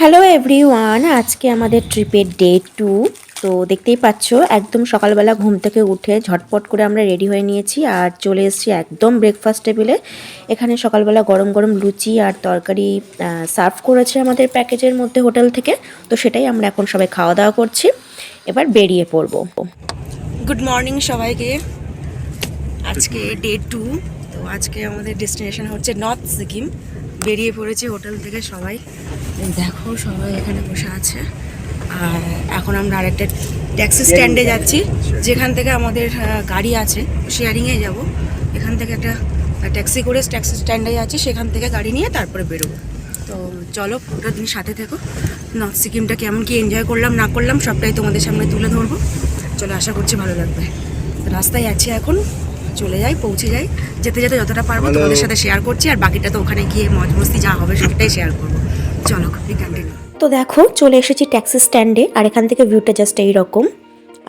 Hello everyone আজকে আমাদের ট্রিপের ডে টু তো দেখতেই পাচ্ছ একদম সকালবেলা ঘুম থেকে উঠে ঝটপট করে আমরা রেডি হয়ে নিয়েছি আর চলে এসেছি একদম ব্রেকফাস্ট টেবিলে এখানে সকালবেলা গরম গরম লুচি আর তরকারি সার্ভ করেছে আমাদের প্যাকেজের মধ্যে হোটেল থেকে। তো সেটাই আমরা এখন সবাই খাওয়া দাওয়া করছি। এবার বেরিয়ে পড়ব। গুড মর্নিং সবাইকে। আজকে ডে টু তো আজকে আমাদের ডেস্টিনেশন হচ্ছে নর্থ সিকিম বেরিয়ে পড়েছি হোটেল থেকে সবাই। দেখো সবাই এখানে বসে আছে। আর এখন আমরা আরেকটা ট্যাক্সি স্ট্যান্ডে যাচ্ছি। যেখান থেকে আমাদের গাড়ি আছে শেয়ারিংয়ে যাব। এখান থেকে একটা ট্যাক্সি করে ট্যাক্সি স্ট্যান্ডে যাচ্ছি। সেখান থেকে গাড়ি নিয়ে তারপরে বেরোবো। তো চলো, পুরো দিন সাথে থেকো। নর্থ সিকিমটা কেমন কি এনজয় করলাম, না করলাম, সবটাই তোমাদের সামনে তুলে ধরবো। চলো, আশা করছি ভালো লাগবে। রাস্তায় আছি এখন। চলে যাই পৌঁছে যাই। যেতে যেতে যতটা পারব তোমাদের সাথে শেয়ার করছি আর বাকিটা তো ওখানে গিয়ে মজ মস্তি যা হবে সবটাই শেয়ার করব। চলো কন্টিনিউ তো দেখো চলে এসেছি ট্যাক্সি স্ট্যান্ডে আর এখান থেকে ভিউটা জাস্ট এইরকম।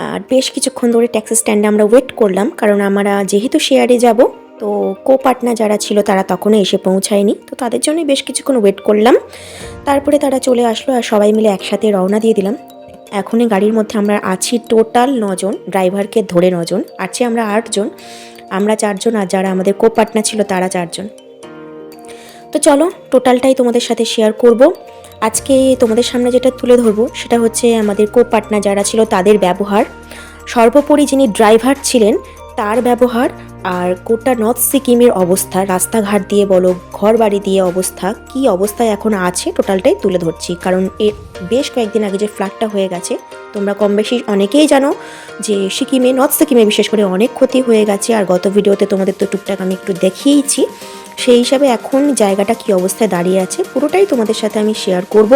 আর বেশ কিছুক্ষণ ধরে ট্যাক্সি স্ট্যান্ডে আমরা ওয়েট করলাম কারণ আমরা যেহেতু শেয়ারে যাব তো কো পার্টনার যারা ছিল তারা তখনও এসে পৌঁছায়নি। তো তাদের জন্য বেশ কিছুক্ষণ ওয়েট করলাম। তারপরে তারা চলে আসলো আর সবাই মিলে একসাথে রওনা দিয়ে দিলাম। এখনই গাড়ির মধ্যে আমরা আছি টোটাল নজন ড্রাইভারকে ধরে নজন আছি আমরা আটজন আমরা চারজন আর যারা আমাদের কো পার্টনার ছিল তারা চারজন। তো চলো টোটালটাই তোমাদের সাথে শেয়ার করব। আজকে তোমাদের সামনে যেটা তুলে ধরবো, সেটা হচ্ছে আমাদের কো পার্টনার যারা ছিল তাদের ব্যবহার। সর্বোপরি যিনি ড্রাইভার ছিলেন তার ব্যবহার আর গোটা নর্থ সিকিমের অবস্থা, রাস্তাঘাট দিয়ে বলো ঘর বাড়ি দিয়ে অবস্থা, কি অবস্থায় এখন আছে টোটালটাই তুলে ধরছি। কারণ এর বেশ কয়েকদিন আগে যে ফ্ল্যাটটা হয়ে গেছে, তোমরা কম বেশি অনেকেই জানো যে সিকিমে নর্থ সিকিমে বিশেষ করে অনেক ক্ষতি হয়ে গেছে। আর গত ভিডিওতে তোমাদের তো টুকটাক আমি একটু দেখিয়েইছি। সেই হিসাবে এখন জায়গাটা কি অবস্থায় দাঁড়িয়ে আছে, পুরোটাই তোমাদের সাথে আমি শেয়ার করব।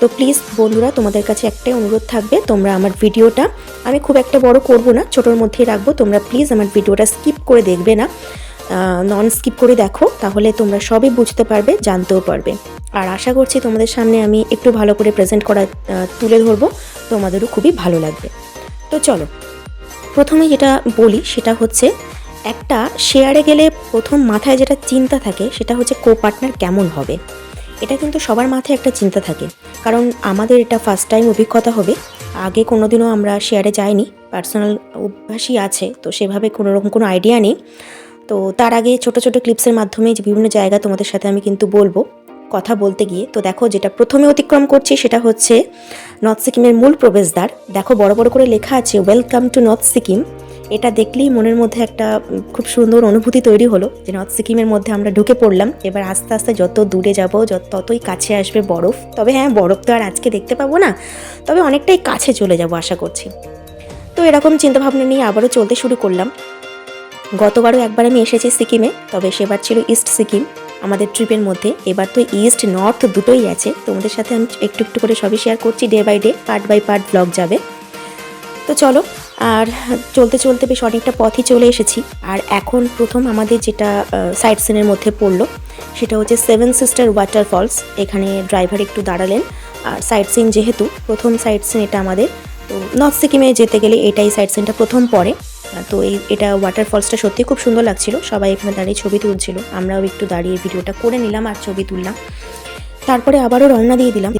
তো প্লিজ বন্ধুরা, তোমাদের কাছে একটাই অনুরোধ থাকবে, তোমরা আমার ভিডিওটা, আমি খুব একটা বড় করব না, ছোটোর মধ্যেই রাখব, তোমরা প্লিজ আমার ভিডিওটা স্কিপ করে দেখবে না। নন স্কিপ করে দেখো, তাহলে তোমরা সবই বুঝতে পারবে, জানতেও পারবে। আর আশা করছি তোমাদের সামনে আমি একটু ভালো করে প্রেজেন্ট করা তুলে ধরবো, তোমাদেরও খুবই ভালো লাগবে। তো চলো, প্রথমে যেটা বলি, সেটা হচ্ছে একটা শেয়ারে গেলে প্রথম মাথায় যেটা চিন্তা থাকে, সেটা হচ্ছে কো পার্টনার কেমন হবে। এটা কিন্তু সবার মাথায় একটা চিন্তা থাকে। কারণ আমাদের এটা ফার্স্ট টাইম অভিজ্ঞতা হবে। আগে কোনোদিনও আমরা শেয়ারে যাইনি। পার্সোনাল অভ্যাসই আছে, তো সেভাবে কোনো রকম কোনো আইডিয়া নেই। তো তার আগে ছোট ছোট ক্লিপসের মাধ্যমে যে বিভিন্ন জায়গা তোমাদের সাথে আমি কিন্তু বলব। কথা বলতে গিয়ে, তো দেখো যেটা প্রথমে অতিক্রম করছি, সেটা হচ্ছে নর্থ সিকিমের মূল প্রবেশদ্বার। দেখো বড় বড় করে লেখা আছে ওয়েলকাম টু নর্থ সিকিম এটা দেখলেই মনের মধ্যে একটা খুব সুন্দর অনুভূতি তৈরি হলো যে নর্থ সিকিমের মধ্যে আমরা ঢুকে পড়লাম। এবার আস্তে আস্তে যত দূরে যাব ততই কাছে আসবে বরফ। তবে হ্যাঁ বরফ তো আর আজকে দেখতে পাবো না, তবে অনেকটাই কাছে চলে যাব আশা করছি। তো এরকম চিন্তাভাবনা নিয়ে আবারও চলতে শুরু করলাম। গতবারও একবার আমি এসেছি সিকিমে, তবে সেবার ছিল ইস্ট সিকিম, আমাদের ট্রিপের মধ্যে। এবার তো ইস্ট, নর্থ দুটোই আছে। তোমাদের সাথে আমি একটু একটু করে সবই শেয়ার করছি। Day by day part by part blog যাবে। তো চলো আর চলতে চলতে বেশ অনেকটা পথই চলে এসেছি। আর এখন প্রথম আমাদের যেটা সাইট সিনের মধ্যে পড়ল, সেটা হচ্ছে সেভেন সিস্টার ওয়াটারফলস এখানে ড্রাইভার একটু দাঁড়ালেন। আর সাইট সিন যেহেতু, প্রথম সাইট সিন এটা আমাদের। তো নর্থ সিকিমে যেতে গেলে এটাই সাইট সিনটা প্রথম পড়ে। তো এই, এটা ওয়াটারফলসটা সত্যি খুব সুন্দর লাগছিল। সবাই এখানে দাঁড়িয়ে ছবি তুলছিল। আমরাও একটু দাঁড়িয়ে ভিডিওটা করে নিলাম আর ছবি তুললাম। তারপরে আবারও রওনা দিয়ে দিলাম।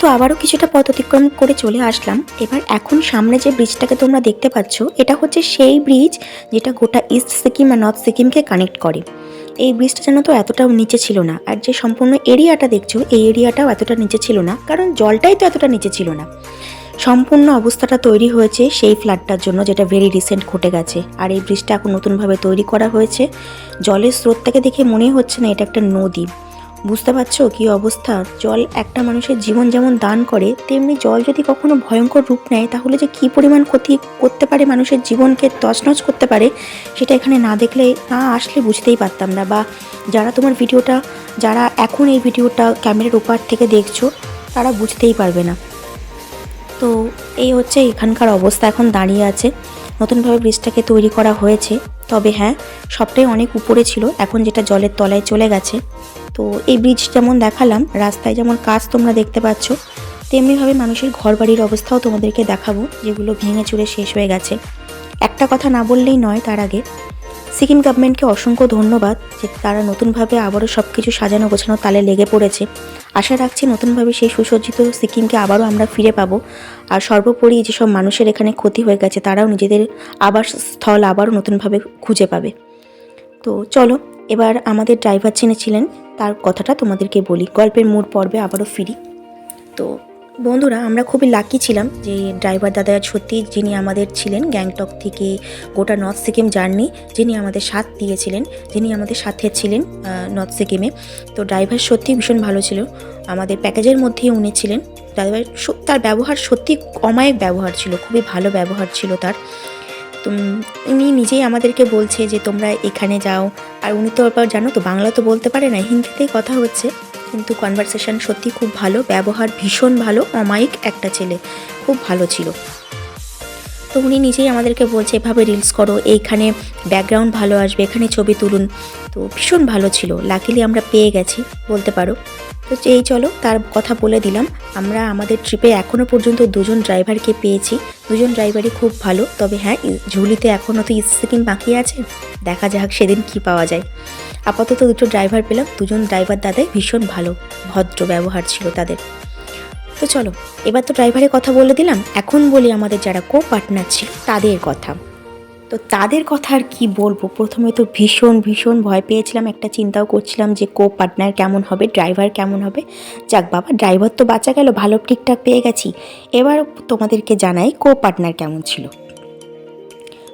তো আবারও কিছুটা পথ অতিক্রম করে চলে আসলাম। এবার এখন সামনে যে ব্রিজটাকে তোমরা দেখতে পাচ্ছ, এটা হচ্ছে সেই ব্রিজ যেটা গোটা ইস্ট সিকিম আর নর্থ সিকিমকে কানেক্ট করে। এই ব্রিজটা যেন তো এতটাও নিচে ছিল না, আর যে সম্পূর্ণ এরিয়াটা দেখছ, এই এরিয়াটাও এতটা নিচে ছিল না, কারণ জলটাই তো এতটা নিচে ছিল না। সম্পূর্ণ অবস্থাটা তৈরি হয়েছে সেই ফ্ল্যাটটার জন্য যেটা ভেরি রিসেন্ট ঘটে গেছে। আর এই ব্রিজটা এখন নতুনভাবে তৈরি করা হয়েছে। জলের স্রোতটাকে দেখে মনে হচ্ছে না এটা একটা নদী। বুঝতে পারছ কি অবস্থা? জল একটা মানুষের জীবন যেমন দান করে, তেমনি জল যদি কখনো ভয়ঙ্কর রূপ নেয়, তাহলে যে কি পরিমাণ ক্ষতি করতে পারে মানুষের জীবনকে তছনছ করতে পারে, সেটা এখানে না দেখলে, না আসলে বুঝতেই পারতাম না। বা যারা তোমার ভিডিওটা, যারা এখন এই ভিডিওটা ক্যামেরার ওপার থেকে দেখছ, তারা বুঝতেই পারবে না। তো এই হচ্ছে এখানকার অবস্থা, এখন দাঁড়িয়ে আছে। নতুনভাবে ব্রিজটাকে তৈরি করা হয়েছে। তবে হ্যাঁ সবটাই অনেক উপরে ছিল, এখন যেটা জলের তলায় চলে গেছে। তো এই ব্রিজ যেমন দেখালাম, রাস্তায় যেমন কাজ তোমরা দেখতে পাচ্ছ, তেমনিভাবে মানুষের ঘর বাড়ির অবস্থাও তোমাদেরকে দেখাবো, যেগুলো ভেঙে চুরে শেষ হয়ে গেছে। একটা কথা না বললেই নয়, তার আগে সিকিম গভর্নমেন্টকে অসংখ্য ধন্যবাদ যে তারা নতুনভাবে আবারও সব কিছু সাজানো গোছানো তালে লেগে পড়েছে। আশা রাখছি নতুনভাবে সেই সুসজ্জিত সিকিমকে আবারও আমরা ফিরে পাবো। আর সর্বোপরি যেসব মানুষের এখানে ক্ষতি হয়ে গেছে, তারাও নিজেদের আবাস স্থল আবারও নতুনভাবে খুঁজে পাবে। তো চলো, এবার আমাদের ড্রাইভার ছিলেন, তার কথাটা তোমাদেরকে বলি। গল্পের মূল পর্বে আবারও ফিরি। তো বন্ধুরা, আমরা খুবই লাকি ছিলাম যে ড্রাইভার দাদা সত্যি যিনি আমাদের ছিলেন গ্যাংটক থেকে গোটা নর্থ সিকিম জার্নি যিনি আমাদের সাথ দিয়েছিলেন, যিনি আমাদের সাথে ছিলেন নর্থ সিকিমে। তো ড্রাইভার সত্যি ভীষণ ভালো ছিল। আমাদের প্যাকেজের মধ্যেই উনি ছিলেন। ড্রাইভার তার ব্যবহার সত্যি অমায়িক ব্যবহার ছিল, খুবই ভালো ব্যবহার ছিল তার। উনি নিজেই আমাদেরকে বলছে যে তোমরা এখানে যাও। আর উনি তো আবার জানো তো, বাংলা তো বলতে পারে না হিন্দিতেই কথা হচ্ছে। কিন্তু কনভারসেশন সত্যি খুব ভালো, ব্যবহার ভীষণ ভালো, অমায়িক একটা ছেলে, খুব ভালো ছিল। তো উনি নিজেই আমাদেরকে বলছে, এভাবে রিলস করো, এইখানে ব্যাকগ্রাউন্ড ভালো আসবে, এখানে ছবি তুলুন। তো ভীষণ ভালো ছিল লাকিলি আমরা পেয়ে গেছি, বলতে পারো। তো এই চলো, তার কথা বলে দিলাম। আমরা আমাদের ট্রিপে এখনও পর্যন্ত দুজন ড্রাইভারকে পেয়েছি। দুজন ড্রাইভারই খুব ভালো, তবে হ্যাঁ ঝুলিতে এখনও তো স্কিম বাকি আছে। দেখা যাক সেদিন কি পাওয়া যায়। আপাতত দুটো ড্রাইভার পেলাম, দুজন ড্রাইভার দাদাই ভীষণ ভালো, ভদ্র ব্যবহার ছিল তাদের। তো চলো, এবার তো ড্রাইভারের কথা বলে দিলাম। এখন বলি আমাদের যারা কো পার্টনার ছিল, তাদের কথা। তো তাদের কথা আর কি বলব? প্রথমে তো ভীষণ ভীষণ ভয় পেয়েছিলাম, একটা চিন্তাও করছিলাম যে কো পার্টনার কেমন হবে, ড্রাইভার কেমন হবে। যাক বাবা, ড্রাইভার তো বাঁচা গেল, ভালো ঠিকঠাক পেয়ে গেছি। এবার তোমাদেরকে জানাই কো পার্টনার কেমন ছিল।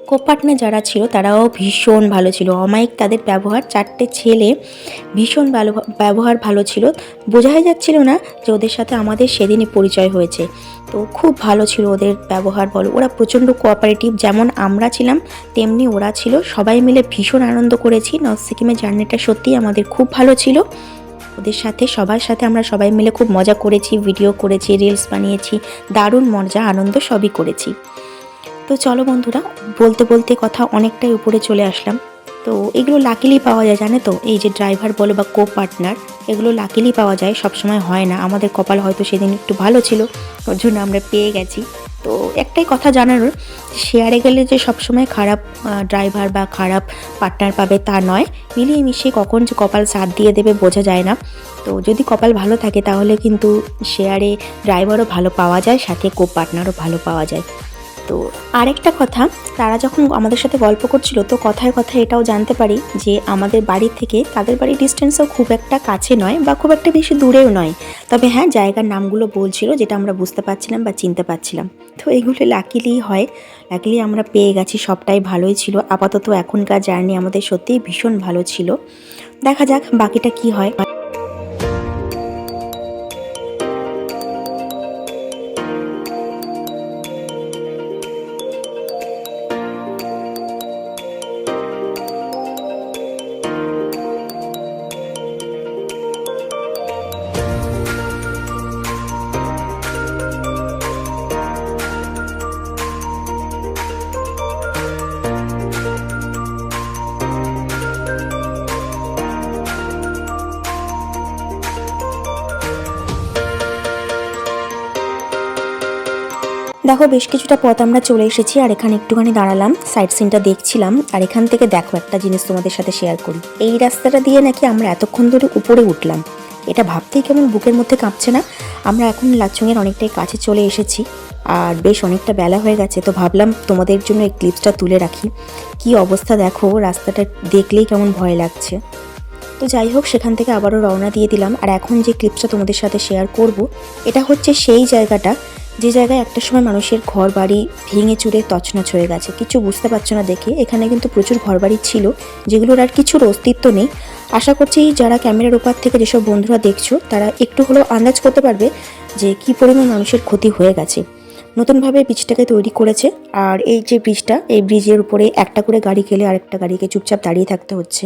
কো পার্টনার যারা ছিল, তারাও ভীষণ ভালো ছিল। অমায়িক তাদের ব্যবহার, চারটে ছেলে ভীষণ ভালো, ব্যবহার ভালো ছিল। বোঝাই যাচ্ছিল না যে ওদের সাথে আমাদের সেদিনই পরিচয় হয়েছে। তো খুব ভালো ছিল ওদের ব্যবহার বলো। ওরা প্রচণ্ড কোঅপারেটিভ যেমন আমরা ছিলাম, তেমনি ওরা ছিল। সবাই মিলে ভীষণ আনন্দ করেছি। নর্থ সিকিমের জার্নিটা সত্যিই আমাদের খুব ভালো ছিল। ওদের সাথে, সবার সাথে আমরা সবাই মিলে খুব মজা করেছি ভিডিও করেছি রিলস বানিয়েছি, দারুণ মজা, আনন্দ সবই করেছি। তো চলো বন্ধুরা, বলতে বলতে কথা অনেকটাই উপরে চলে আসলাম। তো এগুলো লাকিলি পাওয়া যায়, জানে তো? এই যে ড্রাইভার বলো বা কো পার্টনার এগুলো লাকিলি পাওয়া যায় সব সময় হয় না। আমাদের কপাল হয়তো সেদিন একটু ভালো ছিল ওর জন্য আমরা পেয়ে গেছি। তো একটাই কথা জানানোর শেয়ারে গেলে যে সবসময় খারাপ ড্রাইভার বা খারাপ পার্টনার পাবে তা নয়। মিলিয়ে মিশিয়ে কখন যে কপাল সাথ দিয়ে দেবে বোঝা যায় না। তো যদি কপাল ভালো থাকে তাহলে কিন্তু শেয়ারে ড্রাইভারও ভালো পাওয়া যায়, সাথে কো পার্টনারও ভালো পাওয়া যায়। তো আরেকটা কথা, তারা যখন আমাদের সাথে গল্প করছিল, তো কথায় কথায় এটাও জানতে পারি যে আমাদের বাড়ি থেকে তাদের বাড়ির ডিস্টেন্সও খুব একটা কাছে নয় বা খুব একটা বেশি দূরেও নয়। তবে হ্যাঁ জায়গার নামগুলো বলছিল যেটা আমরা বুঝতে পারছিলাম বা চিনতে পারছিলাম। তো এগুলো লাকিলি হয়। লাকিলি আমরা পেয়ে গেছি, সবটাই ভালোই ছিল। আপাতত এখনকার জার্নি আমাদের সত্যিই ভীষণ ভালো ছিল। দেখা যাক বাকিটা কি হয়। দেখো, বেশ কিছুটা পথ আমরা চলে এসেছি আর এখানে একটুখানি দাঁড়ালাম সাইড সিনটা দেখছিলাম। আর এখান থেকে দেখো, একটা জিনিস তোমাদের সাথে শেয়ার করি। এই রাস্তাটা দিয়ে নাকি আমরা এতক্ষণ ধরে উপরে উঠলাম। এটা ভাবতেই কেমন বুকের মধ্যে কাঁপছে না? আমরা এখন লাচুংয়ের অনেকটাই কাছে চলে এসেছি। আর বেশ অনেকটা বেলা হয়ে গেছে, তো ভাবলাম তোমাদের জন্য এই ক্লিপসটা তুলে রাখি। কি অবস্থা দেখো, রাস্তাটা দেখলেই কেমন ভয় লাগছে। তো যাই হোক, সেখান থেকে আবারও রওনা দিয়ে দিলাম। আর এখন যে ক্লিপসটা তোমাদের সাথে শেয়ার করব, এটা হচ্ছে সেই জায়গাটা যে জায়গায় একটা সময় মানুষের ঘর বাড়ি ভেঙে চুরে তছনছ হয়ে গেছে, কিছু বুঝতে পারছ না দেখে। এখানে কিন্তু প্রচুর ঘর বাড়ি ছিল, যেগুলোর আর কিছুর অস্তিত্ব নেই। আশা করছি যারা ক্যামেরার ওপার থেকে যেসব বন্ধুরা দেখছ, তারা একটু হলেও আন্দাজ করতে পারবে যে কি পরিমাণ মানুষের ক্ষতি হয়ে গেছে। নতুনভাবে ব্রিজটাকে তৈরি করেছে, আর এই যে ব্রিজটা, এই ব্রিজের উপরে একটা করে গাড়ি গেলে আরেকটা গাড়িকে চুপচাপ দাঁড়িয়ে থাকতে হচ্ছে।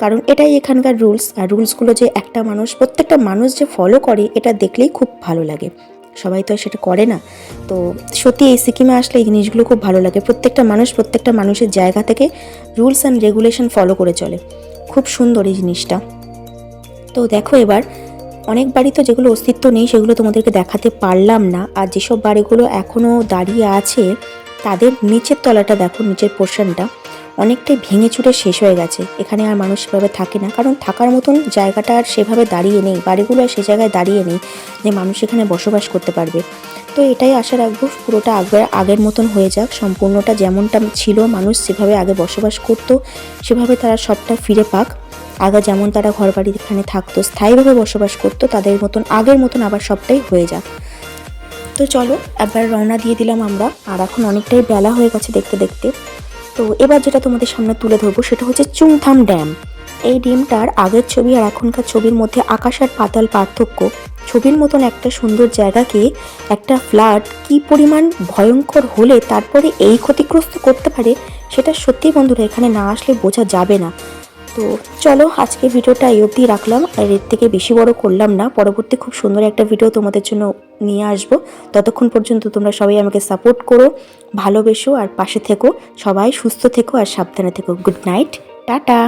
কারণ এটাই এখানকার রুলস, আর রুলসগুলো যে একটা মানুষ, প্রত্যেকটা মানুষ যে ফলো করে, এটা দেখলেই খুব ভালো লাগে। সবাই তো সেটা করে না। তো সত্যি এই সিকিমে আসলে এই জিনিসগুলো খুব ভালো লাগে। প্রত্যেকটা মানুষ প্রত্যেকটা মানুষের জায়গা থেকে রুলস অ্যান্ড রেগুলেশন ফলো করে চলে। খুব সুন্দর এই জিনিসটা। তো দেখো এবার, অনেক বাড়ি তো যেগুলো অস্তিত্ব নেই সেগুলো তোমাদেরকে দেখাতে পারলাম না। আর যেসব বাড়িগুলো এখনও দাঁড়িয়ে আছে, তাদের নিচের তলাটা দেখো, নিচের পোর্শনটা অনেকটাই ভেঙে চুরে শেষ হয়ে গেছে। এখানে আর মানুষ সেভাবে থাকে না, কারণ থাকার মতন জায়গাটা আর সেভাবে দাঁড়িয়ে নেই। বাড়িগুলো আর সে জায়গায় দাঁড়িয়ে নেই যে মানুষ এখানে বসবাস করতে পারবে। তো এটাই আশা রাখব, পুরোটা আগের আগের মতন হয়ে যাক। সম্পূর্ণটা যেমনটা ছিল, মানুষ সেভাবে আগে বসবাস করতো, সেভাবে তারা সবটা ফিরে পাক। আগে যেমন তারা ঘর বাড়ি এখানে থাকতো, স্থায়ীভাবে বসবাস করতো, তাদের মতন, আগের মতন আবার সবটাই হয়ে যাক। তো চলো, একবার রওনা দিয়ে দিলাম আমরা। আর এখন অনেকটাই বেলা হয়ে গেছে দেখতে দেখতে। তো এবার যেটা তোমাদের সামনে তুলে ধরবো, সেটা হচ্ছে চুংথাম ড্যাম। এই ড্যামটার আগের ছবি আর এখনকার ছবির মধ্যে আকাশ আর পাতাল পার্থক্য। ছবির মতন একটা সুন্দর জায়গাকে, একটা ফ্লাড কি পরিমাণ ভয়ঙ্কর হলে তারপরে এই ক্ষতিগ্রস্ত করতে পারে, সেটা সত্যি বন্ধুরা এখানে না আসলে বোঝা যাবে না। তো চলো আজকে ভিডিওটা এই অবধি রাখলাম। আর এর থেকে বেশি বড় করলাম না। পরবর্তী খুব সুন্দর একটা ভিডিও তোমাদের জন্য নিয়ে আসব। ততক্ষণ পর্যন্ত তোমরা সবাই আমাকে সাপোর্ট করো, ভালোবেসো আর পাশে থেকো। সবাই সুস্থ থেকো আর সাবধানে থেকো। Good night tata